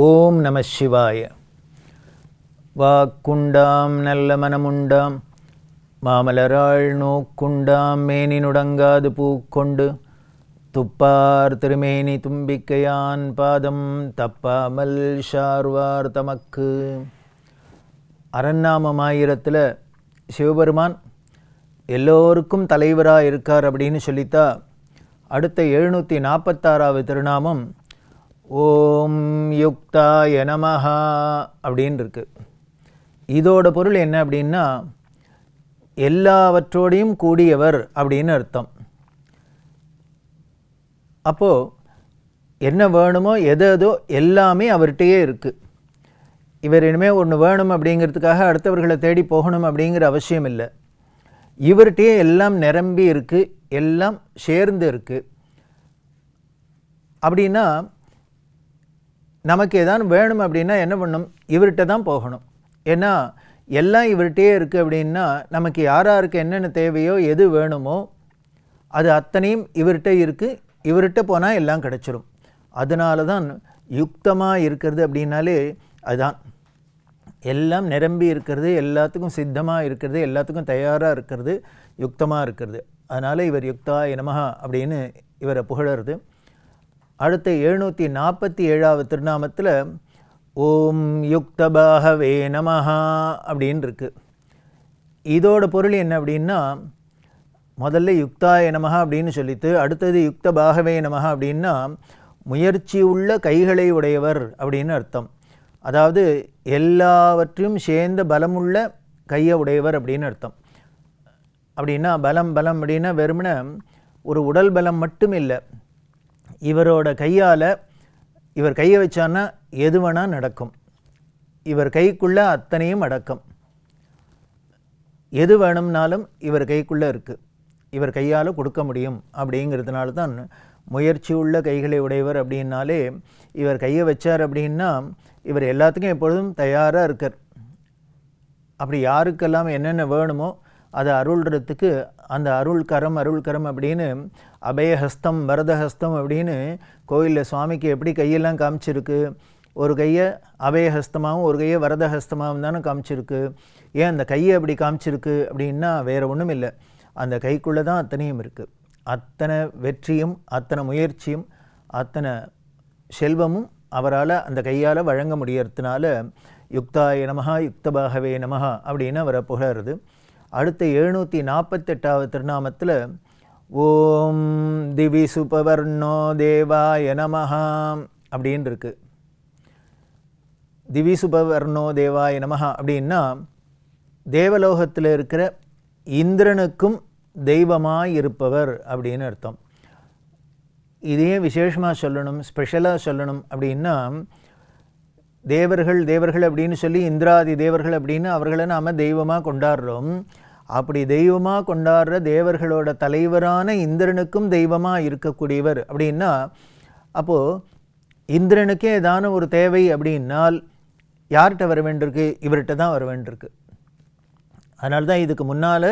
ஓம் நம சிவாய. வாக்குண்டாம் நல்ல மனமுண்டாம். மாமலராள் நோக்குண்டாம் மேனி நுடங்காது பூக்கொண்டு. துப்பார் திருமேனி தும்பிக்கையான் பாதம் தப்பாமல் ஷார்வார் தமக்கு. அரண்நாமமாயிரத்தில் சிவபெருமான் எல்லோருக்கும் தலைவராக இருக்கார் அப்படின்னு சொல்லித்தா அடுத்த எழுநூற்றி நாற்பத்தாறாவது திருநாமம் ஓம் யுக்தாய நமஹா அப்படின்னு இருக்கு இதோட பொருள் என்ன அப்படின்னா எல்லாவற்றோடையும் கூடியவர் அப்படின்னு அர்த்தம். அப்போது என்ன வேணுமோ எது எதோ எல்லாமே அவர்கிட்டயே இருக்குது இவர் இனிமேல் ஒன்று வேணும் அப்படிங்கிறதுக்காக அடுத்தவர்களை தேடி போகணும் அப்படிங்கிற அவசியம் இல்லை. இவர்கிட்டயே எல்லாம் நிரம்பி இருக்குது எல்லாம் சேர்ந்து இருக்குது அப்படின்னா நமக்கு ஏதாவது வேணும் அப்படின்னா என்ன பண்ணணும் இவர்கிட்ட தான் போகணும். ஏன்னா எல்லாம் இவர்கிட்டயே இருக்குது அப்படின்னா நமக்கு யாராருக்கு என்னென்ன தேவையோ எது வேணுமோ அது அத்தனையும் இவர்கிட்ட இருக்குது இவர்கிட்ட போனால் எல்லாம் கிடச்சிரும். அதனால தான் யுக்தமாக இருக்கிறது அப்படின்னாலே அதுதான் எல்லாம் நிரம்பி இருக்கிறது எல்லாத்துக்கும் சித்தமாக இருக்கிறது எல்லாத்துக்கும் தயாராக இருக்கிறது யுக்தமாக இருக்கிறது. அதனால் இவர் யுக்தா நமஹா அப்படின்னு இவரை புகழறது. அடுத்த எழுநூற்றி நாற்பத்தி ஏழாவது திருநாமத்தில் ஓம் யுக்தபாகவே நமஹா அப்படின்னு இருக்கு இதோட பொருள் என்ன அப்படின்னா முதல்ல யுக்தாய நமஹா அப்படின்னு சொல்லிட்டு அடுத்தது யுக்தபாகவே நமஹா அப்படின்னா முயற்சி உள்ள கைகளை உடையவர் அப்படின்னு அர்த்தம். அதாவது எல்லாவற்றையும் சேர்ந்த பலமுள்ள கையை உடையவர் அப்படின்னு அர்த்தம். அப்படின்னா பலம் பலம் அப்படின்னா வெறுமன ஒரு உடல் பலம் மட்டும் இல்லை. இவரோட கையால் இவர் கையை வச்சான்னா எது வேணால் நடக்கும். இவர் கைக்குள்ளே அத்தனையும் அடக்கம். எது வேணும்னாலும் இவர் கைக்குள்ளே இருக்குது இவர் கையால் கொடுக்க முடியும் அப்படிங்கிறதுனால தான் முயற்சி உள்ள கைகளை உடையவர் அப்படின்னாலே இவர் கையை வச்சார் அப்படின்னா இவர் எல்லாத்துக்கும் எப்பொழுதும் தயாராக இருக்கார். அப்படி யாருக்கெல்லாம் என்னென்ன வேணுமோ அதை அருள்றதுக்கு அந்த அருள்கரம் அருள்கரம் அப்படின்னு அபயஹஸ்தம் வரதஹஸ்தம் அப்படின்னு கோயிலில் சுவாமிக்கு எப்படி கையெல்லாம் காமிச்சிருக்கு? ஒரு கையை அபயஹஸ்தமாகவும் ஒரு கையை வரதஹஸ்தமாகவும் தானே காமிச்சிருக்கு. ஏன் அந்த கையை அப்படி காமிச்சிருக்கு அப்படின்னா வேறு ஒன்றும் இல்லை. அந்த கைக்குள்ளே தான் அத்தனையும் இருக்குது அத்தனை வெற்றியும் அத்தனை முயற்சியும் அத்தனை செல்வமும் அவரால் அந்த கையால் வழங்க முடியறதுனால யுக்தாய நமகா யுக்தபாகவே நமஹா அப்படின்னு அவரை புகழறது. அடுத்த எழுநூற்றி நாற்பத்தெட்டாவது திருநாமத்தில் ஓம் திவி சுபவர்ணோ தேவாய நமஹா அப்படின்னு இருக்கு திவி சுபவர்ணோ தேவாய நமஹா அப்படின்னா தேவலோகத்தில் இருக்கிற இந்திரனுக்கும் தெய்வமாக இருப்பவர் அப்படின்னு அர்த்தம். இதையே விசேஷமாக சொல்லணும் ஸ்பெஷலாக சொல்லணும் அப்படின்னா தேவர்கள் தேவர்கள் அப்படின்னு சொல்லி இந்திராதி தேவர்கள் அப்படின்னு அவர்களை நாம் தெய்வமாக கொண்டாடுறோம். அப்படி தெய்வமாக கொண்டாடுற தேவர்களோட தலைவரான இந்திரனுக்கும் தெய்வமாக இருக்கக்கூடியவர் அப்படின்னா அப்போது இந்திரனுக்கே ஏதான ஒரு தேவை அப்படின்னால் யார்கிட்ட வர வேண்டியிருக்கு? இவர்கிட்ட தான் வர வேண்டியிருக்கு. அதனால தான் இதுக்கு முன்னால்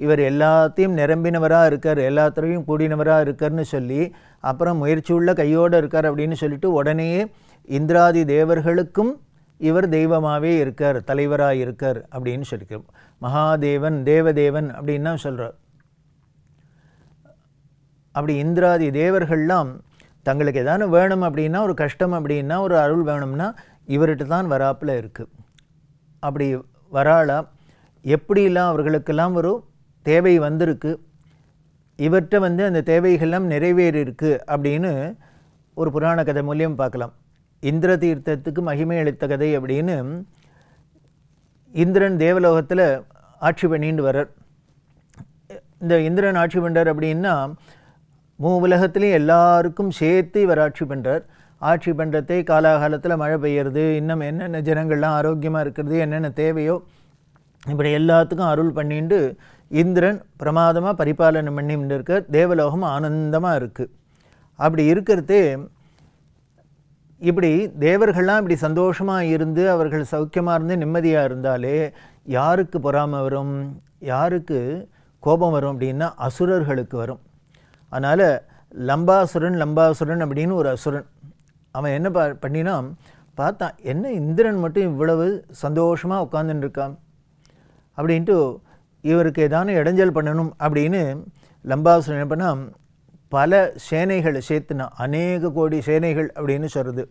இவர் எல்லாத்தையும் நிரம்பினவராக இருக்கார் எல்லாத்திலையும் கூடினவராக இருக்கார்னு சொல்லி அப்புறம் முயற்சி உள்ள கையோடு இருக்கார் அப்படின்னு சொல்லிட்டு உடனேயே இந்திராதி தேவர்களுக்கும் இவர் தெய்வமாகவே இருக்கார் தலைவராக இருக்கார் அப்படின்னு சொல்லிக்கிறோம் மகாதேவன் தேவதேவன் அப்படின்னா சொல்கிறார் அப்படி இந்திராதி தேவர்கள்லாம் தங்களுக்கு ஏதாவது வேணும் அப்படின்னா ஒரு கஷ்டம் அப்படின்னா ஒரு அருள் வேணும்னா இவர்கிட்ட தான் வராப்பில் இருக்குது அப்படி வராளா எப்படிலாம் அவர்களுக்கெல்லாம் ஒரு தேவை வந்திருக்கு இவர்கிட்ட வந்து அந்த தேவைகள்லாம் நிறைவேறியிருக்கு அப்படின்னு ஒரு புராண கதை மூலியம் பார்க்கலாம். இந்திர தீர்த்தத்துக்கு மகிமை அளித்த கதை அப்படின்னு இந்திரன் தேவலோகத்தில் ஆட்சி பண்ணிட்டு வர்றார். இந்த இந்திரன் ஆட்சி பண்ணுறார் அப்படின்னா மூ உலகத்துலேயும் எல்லாருக்கும் சேர்த்து இவர் ஆட்சி பண்ணுறார் ஆட்சி பண்ணுறதே காலாகாலத்தில் மழை பெய்யறது இன்னும் என்னென்ன ஜனங்கள்லாம் ஆரோக்கியமாக இருக்கிறது என்னென்ன தேவையோ இப்படி எல்லாத்துக்கும் அருள் பண்ணிட்டு இந்திரன் பிரமாதமாக பரிபாலனை பண்ணிட்டு இருக்க தேவலோகம் ஆனந்தமாக இருக்குது அப்படி இருக்கிறதே இப்படி தேவர்கள்லாம் இப்படி சந்தோஷமாக இருந்து அவர்கள் சௌக்கியமாக இருந்து நிம்மதியாக இருந்தாலே யாருக்கு பொறாமை வரும்? யாருக்கு கோபம் வரும் அப்படின்னா அசுரர்களுக்கு வரும். அதனால் லம்பாசுரன் லம்பாசுரன் அப்படின்னு ஒரு அசுரன். அவன் என்ன ப பண்ணினா பார்த்தான் என்ன இந்திரன் மட்டும் இவ்வளவு சந்தோஷமாக உட்காந்துட்டுருக்கான் அப்படின்ட்டு இவருக்கு ஏதானும் இடைஞ்சல் பண்ணணும் அப்படின்னு லம்பாசுரன் என்ன பண்ணால் பல சேனைகளை சேர்த்துனா அநேக கோடி சேனைகள் அப்படின்னு சொல்கிறது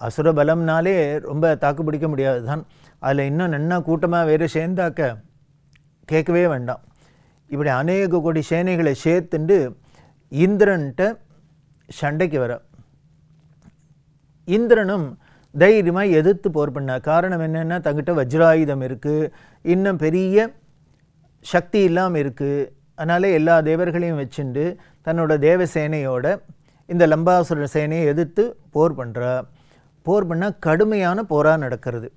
அசுர பலம்னாலே ரொம்ப தாக்கு பிடிக்க முடியாது தான் அதில் இன்னும் நன்னா கூட்டமாக வேறு சேர்ந்தாக்க கேட்கவே வேண்டாம். இப்படி அநேக கோடி சேனைகளை சேர்த்துண்டு இந்திரன்ட்ட சண்டைக்கு வர. இந்திரனும் தைரியமாக எதிர்த்து போர் பண்ண காரணம் என்னென்னா தங்கிட்ட வஜ்ராயுதம் இருக்குது இன்னும் பெரிய சக்தி இல்லாமல் இருக்குது அதனால் எல்லா தேவர்களையும் வச்சுண்டு தன்னோட தேவ சேனையோட இந்த லம்பாசுர சேனையை எதிர்த்து போர் பண்ணுறா போர் பண்ணால் கடுமையான போராக நடக்கிறது.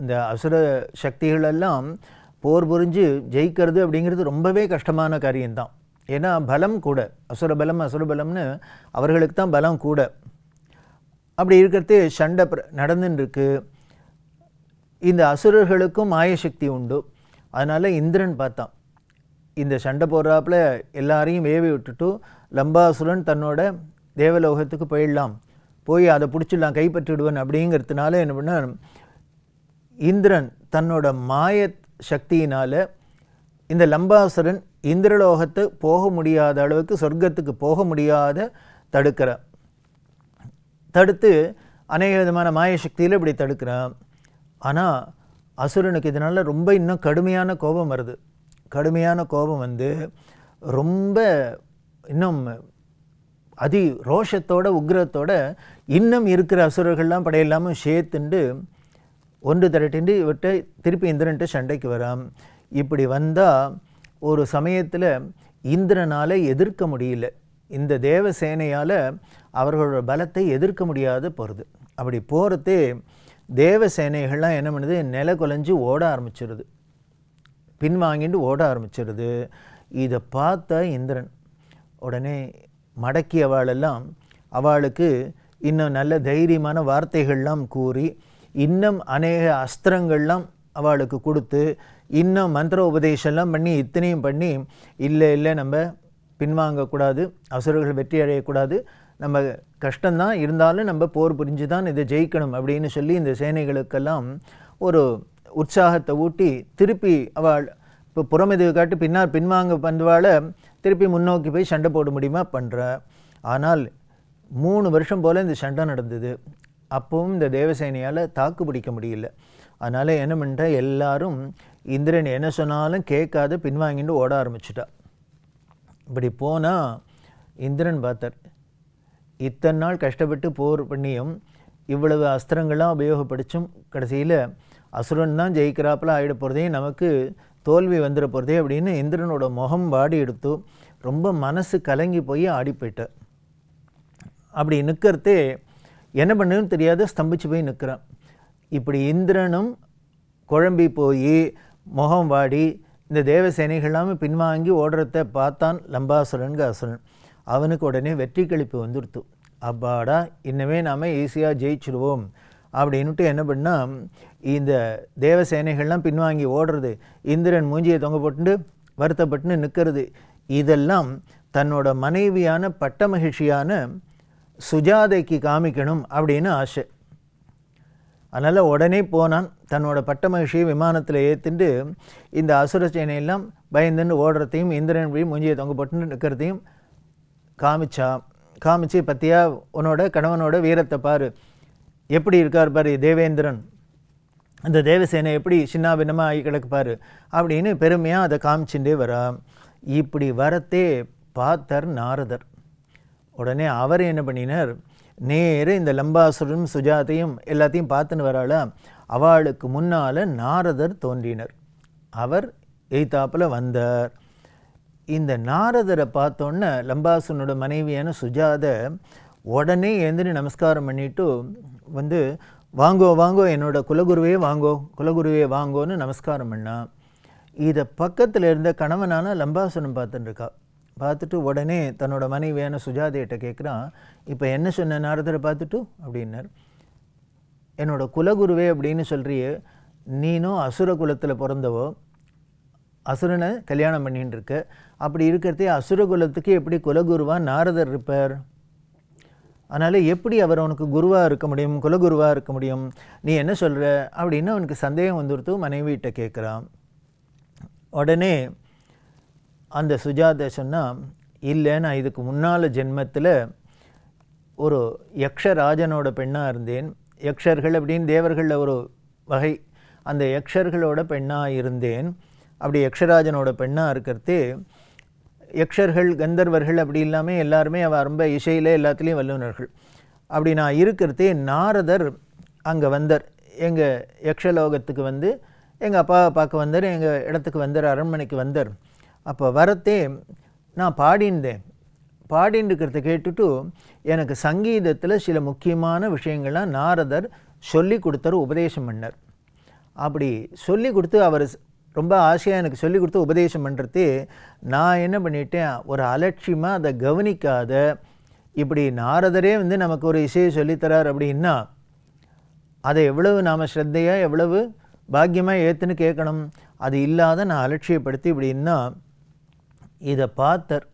இந்த அசுர சக்திகளெல்லாம் போர் புரிஞ்சு ஜெயிக்கிறது அப்படிங்கிறது ரொம்பவே கஷ்டமான காரியம்தான். ஏன்னா பலம் கூட அசுர பலம் அசுர பலம்னு அவர்களுக்கு தான் பலம் கூட. அப்படி இருக்கிறது சண்டை நடந்துன்னு இந்த அசுரர்களுக்கும் மாயசக்தி உண்டு. அதனால் இந்திரன் பார்த்தான். இந்த சண்டை போடுறாப்புல எல்லாரையும் வேவி விட்டுட்டு லம்பாசுரன் தன்னோட தேவலோகத்துக்கு போயிடலாம். போய் அதை பிடிச்சிடலாம் கைப்பற்றிடுவன் அப்படிங்கிறதுனால என்ன பண்ண இந்திரன் தன்னோட மாய சக்தியினால் இந்த லம்பாசுரன் இந்திரலோகத்து போக முடியாத அளவுக்கு சொர்க்கத்துக்கு போக முடியாத தடுக்கிறான் தடுத்து அநேக விதமான மாய சக்தியில் இப்படி தடுக்கிறான். ஆனால் அசுரனுக்கு இதனால் ரொம்ப இன்னும் கடுமையான கோபம் வருது. கடுமையான கோபம் வந்து ரொம்ப இன்னும் அதி ரோஷத்தோட உக்ரத்தோட இன்னும் இருக்கிற அசுரர்கள்லாம் படையில்லாமல் சேர்த்துண்டு ஒன்று திரட்டிண்டு இவர்கிட்ட திருப்பி இந்திரன்ட்டு சண்டைக்கு வராம். இப்படி வந்தால் ஒரு சமயத்தில் இந்திரனால் எதிர்க்க முடியல. இந்த தேவ சேனையால் அவர்களோட பலத்தை எதிர்க்க முடியாத போகிறது அப்படி போகிறதே தேவ சேனைகள்லாம் என்ன பண்ணுது? நில குலைஞ்சு ஓட ஆரம்பிச்சிருது. பின்வாங்கிட்டு ஓட ஆரம்பிச்சிருது. இதை பார்த்த இந்திரன் உடனே மடக்கி அவளெல்லாம் அவளுக்கு இன்னும் நல்ல தைரியமான வார்த்தைகள்லாம் கூறி இன்னும் அநேக அஸ்திரங்கள்லாம் அவளுக்கு கொடுத்து இன்னும் மந்திர உபதேசம்லாம் பண்ணி இத்தனையும் பண்ணி இல்லை இல்லை நம்ம பின்வாங்கக்கூடாது அசுரர்கள் வெற்றி அடையக்கூடாது நம்ம கஷ்டம்தான் இருந்தாலும் நம்ம போர் புரிஞ்சு தான் இதை ஜெயிக்கணும் அப்படின்னு சொல்லி இந்த சேனைகளுக்கெல்லாம் ஒரு உற்சாகத்தை ஊட்டி திருப்பி அவள் இப்போ புறமெதுவை காட்டி பின்னால் பின்வாங்க பண்ணுவாளை திருப்பி முன்னோக்கி போய் சண்டை போட முடியுமா பண்ணுற ஆனால் மூணு வருஷம் போல் இந்த சண்டை நடந்தது. அப்பவும் இந்த தேவசேனையால் தாக்கு பிடிக்க முடியல. அதனால் என்ன பண்ணுற எல்லாரும் இந்திரன் என்ன சொன்னாலும் கேட்காத பின்வாங்கிட்டு ஓட ஆரம்பிச்சிட்டா. இப்படி போனால் இந்திரன் பார்த்தார் இத்தனை நாள் கஷ்டப்பட்டு போர் பண்ணியும் இவ்வளவு அஸ்திரங்கள்லாம் உபயோகப்படுத்தும் கடைசியில் அசுரன் தான் ஜெயிக்கிறாப்புல ஆகிட போகிறதே நமக்கு தோல்வி வந்துட போகிறதே அப்படின்னு இந்திரனோட முகம் வாடி எடுத்து ரொம்ப மனசு கலங்கி போய் ஆடி போயிட்டேன் அப்படி நிற்கிறதே என்ன பண்ணுன்னு தெரியாத ஸ்தம்பிச்சு போய் நிற்கிறான் இப்படி இந்திரனும் குழம்பி போய் முகம் வாடி இந்த தேவசேனைகள்லாமே பின்வாங்கி ஓடுறத பார்த்தான் லம்பாசுரனுங்க அசுரன். அவனுக்கு உடனே வெற்றி கழிப்பு வந்துடுத்து. அப்பாடா இன்னமே நாம் ஈஸியாக ஜெயிச்சிடுவோம் அப்படின்ட்டு என்ன பண்ணால் இந்த தேவசேனைகள்லாம் பின்வாங்கி ஓடுறது இந்திரன் மூஞ்சியை தொங்க போட்டு வருத்தப்பட்டுன்னு நிற்கிறது இதெல்லாம் தன்னோட மனைவியான பட்ட மகிழ்ச்சியான சுஜாதைக்கு காமிக்கணும் அப்படின்னு ஆசை. அதனால் உடனே போனான் தன்னோட பட்ட மகிழ்ச்சியை விமானத்தில் ஏற்றிட்டு இந்த அசுர சேனையெல்லாம் பயந்துன்னு ஓடுறதையும் இந்திரன் போய் மூஞ்சியை தொங்க போட்டுன்னு நிற்கிறதையும் காமிச்சா காமிச்சு பற்றியா உன்னோட கணவனோட வீரத்தை பாரு எப்படி இருக்கார் பாரு தேவேந்திரன். அந்த தேவசேனை எப்படி சின்னாபின்னமாக ஆகி கிடக்கு அப்படின்னு பெருமையாக அதை காமிச்சுட்டே வரா. இப்படி வரத்தே பார்த்தார் நாரதர். உடனே அவர் என்ன பண்ணினார்? நேர இந்த லம்பாசுரனும் சுஜாதையும் எல்லாத்தையும் பார்த்துன்னு வரால அவளுக்கு முன்னால் நாரதர் தோன்றினர். அவர் எய்தாப்பில் வந்தார். இந்த நாரதரை பார்த்தோன்னே லம்பாசுனோட மனைவியான சுஜாத உடனே எழுந்திரி நமஸ்காரம் பண்ணிட்டு வந்து வாங்கோ வாங்கோ என்னோடய குலகுருவே வாங்கோ குலகுருவே வாங்கோன்னு நமஸ்காரம் பண்ணா இதை பக்கத்தில் இருந்த கணவனான லம்பாசனம் பார்த்துட்டுருக்கா பார்த்துட்டு உடனே தன்னோட மனைவியான சுஜாதையிட்ட கேட்குறான் இப்போ என்ன சொன்ன நாரதரை பார்த்துட்டு? அப்படின்னார். என்னோட குலகுருவே அப்படின்னு சொல்கிறியே நீனும் அசுர குலத்தில் பிறந்தவோ அசுரனை கல்யாணம் பண்ணின்னு இருக்க அப்படி இருக்கிறதே அசுர குலத்துக்கு எப்படி குலகுருவாக நாரதர் இருப்பார்? அதனால் எப்படி அவர் உனக்கு குருவாக இருக்க முடியும் குலகுருவாக இருக்க முடியும் நீ என்ன சொல்கிற அப்படின்னு அவனுக்கு சந்தேகம் வந்துடுத்து மனைவிகிட்ட கேட்குறான் உடனே அந்த சுஜாதா சொன்னால் இல்லை நான் இதுக்கு முன்னால் ஜென்மத்தில் ஒரு யக்ஷராஜனோட பெண்ணாக இருந்தேன். யக்ஷர்கள் அப்படின்னு தேவர்களில் ஒரு வகை அந்த யக்ஷர்களோட பெண்ணாக இருந்தேன். அப்படி யக்ஷராஜனோட பெண்ணாக இருக்கிறது யக்ஷர்கள் கந்தர்வர்கள் அப்படி இல்லாமல் எல்லாருமே அவள் ரொம்ப இசையில் எல்லாத்துலேயும் வல்லுநர்கள். அப்படி நான் இருக்கிறதே நாரதர் அங்கே வந்தார். எங்கள் யக்ஷலோகத்துக்கு வந்து எங்கள் அப்பாவை பார்க்க வந்தார் எங்கள் இடத்துக்கு வந்தார் அரண்மனைக்கு வந்தார். அப்போ வரத்தே நான் பாடிந்தேன் பாடின்னு இருக்கிறத கேட்டுட்டு எனக்கு சங்கீதத்தில் சில முக்கியமான விஷயங்கள்லாம் நாரதர் சொல்லி கொடுத்தார் உபதேசம் பண்ணார். அப்படி சொல்லி கொடுத்து அவர் ரொம்ப ஆசையாக எனக்கு சொல்லி கொடுத்து உபதேசம் பண்ணுறது நான் என்ன பண்ணிட்டேன் ஒரு அலட்சியமாக அதை கவனிக்காத இப்படி நாரதரே வந்து நமக்கு ஒரு இசையை சொல்லித்தரார் அப்படின்னா அதை எவ்வளவு நாம் ஸ்ரத்தையாக எவ்வளவு பாக்கியமாக ஏற்றுன்னு கேட்கணும். அது இல்லாத நான் அலட்சியப்படுத்தி இப்படின்னா இதை பார்த்தார்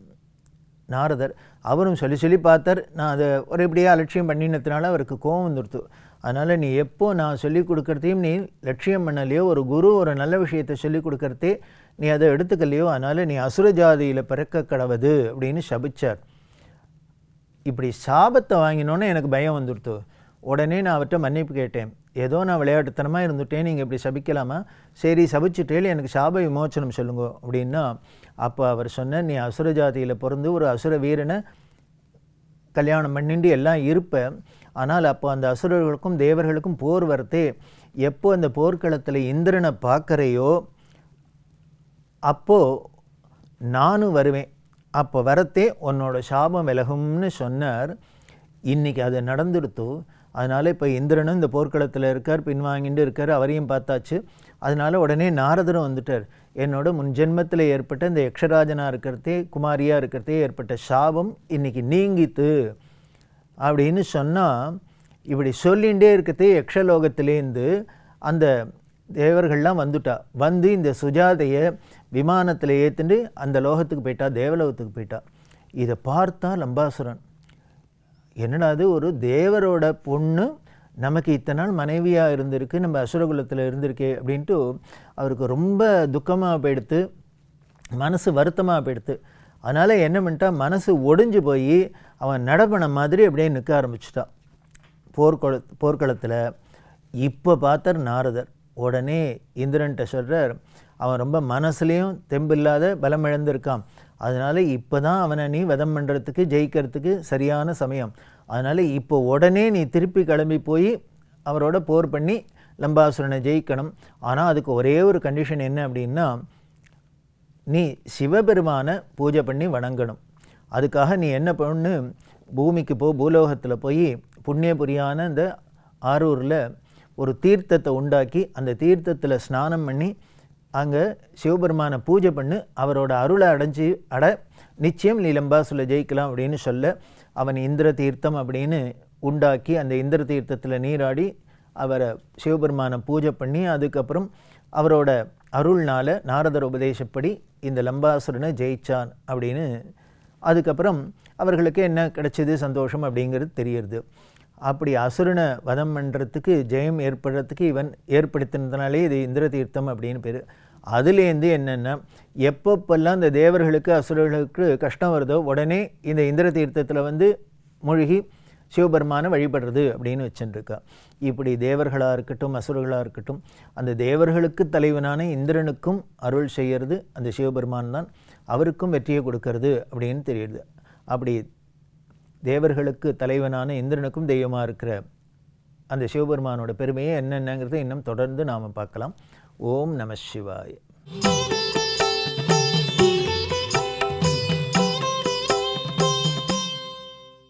நாரதர். அவரும் சொல்லி சொல்லி பார்த்தார். நான் அதை ஒரு இப்படியே அலட்சியம் பண்ணினதுனால அவருக்கு கோபம் வந்துடுத்து. அதனால் நீ எப்போ நான் சொல்லிக் கொடுக்குறதையும் நீ லட்சியம் பண்ணலையோ ஒரு குரு ஒரு நல்ல விஷயத்தை சொல்லிக் கொடுக்கறதே நீ அதை எடுத்துக்கலையோ அதனால் நீ அசுர ஜாதியில் பிறக்க கடவுது அப்படின்னு சபிச்சார். இப்படி சாபத்தை வாங்கினோன்னே எனக்கு பயம் வந்துடுத்து. உடனே நான் அவர்கிட்ட மன்னிப்பு கேட்டேன். ஏதோ நான் விளையாட்டுத்தனமாக இருந்துட்டேன் நீங்கள் இப்படி சபிக்கலாமா? சரி சபிச்சுட்டேல் எனக்கு சாப விமோச்சனம் சொல்லுங்க அப்படின்னா அப்போ அவர் சொன்ன நீ அசுர ஜாதியில் பிறந்து ஒரு அசுர வீரனை கல்யாணம் பண்ணிட்டு எல்லாம் இருப்ப ஆனால் அப்போ அந்த அசுரர்களுக்கும் தேவர்களுக்கும் போர் வரத்து எப்போ அந்த போர்க்களத்தில் இந்திரனை பார்க்குறையோ அப்போது நானும் வருவேன். அப்போ வரத்தே உன்னோட சாபம் விலகும்னு சொன்னார். இன்றைக்கி அது நடந்துடுத்து. அதனால் இப்போ இந்திரனும் இந்த போர்க்களத்தில் இருக்கார் பின்வாங்கிட்டு இருக்கார் அவரையும் பார்த்தாச்சு. அதனால் உடனே நாரதரும் வந்துட்டார். என்னோட முன் ஜென்மத்தில் ஏற்பட்ட இந்த யக்ஷராஜனாக இருக்கிறதே குமாரியாக இருக்கிறதே ஏற்பட்ட சாபம் இன்றைக்கி நீங்கித்து. அப்படின்னு சொன்னால் இப்படி சொல்லிகிட்டே இருக்கிறதே யக்ஷலோகத்திலேருந்து அந்த தேவர்கள்லாம் வந்துட்டா. வந்து இந்த சுஜாதையை விமானத்தில் ஏற்றுண்டு அந்த லோகத்துக்கு போயிட்டா தேவலோகத்துக்கு போயிட்டா. இதை பார்த்தா லம்பாசுரன் என்னடா அது ஒரு தேவரோட பொண்ணு நமக்கு இத்தனை நாள் மனைவியாக இருந்திருக்கு நம்ம அசுரகுலத்தில் இருந்திருக்கே அப்படின்ட்டு அவருக்கு ரொம்ப துக்கமாக போயிடுத்து மனசு வருத்தமாக போயிடுத்து. அதனால் என்ன பண்ணிட்டா மனசு ஒடிஞ்சு போய் அவன் நடப்பின மாதிரி அப்படியே நிற்க ஆரம்பிச்சிட்டான். போர்க்கள போர்க்களத்தில் இப்போ பார்த்தார் நாரதர். உடனே இந்திரன்ட்ட சொல்கிறார் அவன் ரொம்ப மனசுலேயும் தெம்பில்லாத பலம் இழந்திருக்கான். அதனால் இப்போ தான் அவனை நீ விதம் பண்ணுறதுக்கு ஜெயிக்கிறதுக்கு சரியான சமயம். அதனால் இப்போ உடனே நீ திருப்பி கிளம்பி போய் அவரோட போர் பண்ணி லம்பாசுரனை ஜெயிக்கணும். ஆனால் அதுக்கு ஒரே ஒரு கண்டிஷன் என்ன அப்படின்னா நீ சிவபெருமானை பூஜை பண்ணி வணங்கணும். அதுக்காக நீ என்ன பண்ணு? பூமிக்கு போ பூலோகத்தில் போய் புண்ணியபுரியான இந்த ஆரூரில் ஒரு தீர்த்தத்தை உண்டாக்கி அந்த தீர்த்தத்தில் ஸ்நானம் பண்ணி அங்கே சிவபெருமானை பூஜை பண்ணு. அவரோட அருளை அடைஞ்சு அட நிச்சயம் நீ லம்பாசுல ஜெயிக்கலாம் அப்படின்னு சொல்ல அவன் இந்திர தீர்த்தம் அப்படின்னு உண்டாக்கி அந்த இந்திர தீர்த்தத்தில் நீராடி அவரை சிவபெருமானை பூஜை பண்ணி அதுக்கப்புறம் அவரோட அருள்னால நாரதர் உபதேசப்படி இந்த லம்பாசுரனை ஜெயிச்சான் அப்படின்னு அதுக்கப்புறம் அவர்களுக்கு என்ன கிடைச்சது சந்தோஷம் அப்படிங்கிறது தெரியுது அப்படி அசுரனை வதம் பண்ணுறதுக்கு ஜெயம் ஏற்படுறதுக்கு இவன் ஏற்படுத்தினதுனாலே இது இந்திர தீர்த்தம் அப்படின்னு பேர். அதுலேருந்து என்னென்னா எப்பப்பெல்லாம் இந்த தேவர்களுக்கு அசுரர்களுக்கு கஷ்டம் வருதோ உடனே இந்த இந்திர தீர்த்தத்தில் வந்து மூழ்கி சிவபெருமானை வழிபடுறது அப்படின்னு வச்சுருக்கா. இப்படி தேவர்களாக இருக்கட்டும் அசுரர்களாக இருக்கட்டும் அந்த தேவர்களுக்கு தலைவனான இந்திரனுக்கும் அருள் செய்கிறது அந்த சிவபெருமான் தான். அவருக்கும் வெற்றியை கொடுக்கறது அப்படின்னு தெரியுது. அப்படி தேவர்களுக்கு தலைவனான இந்திரனுக்கும் தெய்வமாக இருக்கிற அந்த சிவபெருமானோட பெருமையை என்னென்னங்கிறத இன்னும் தொடர்ந்து நாம் பார்க்கலாம். ஓம் நம சிவாய.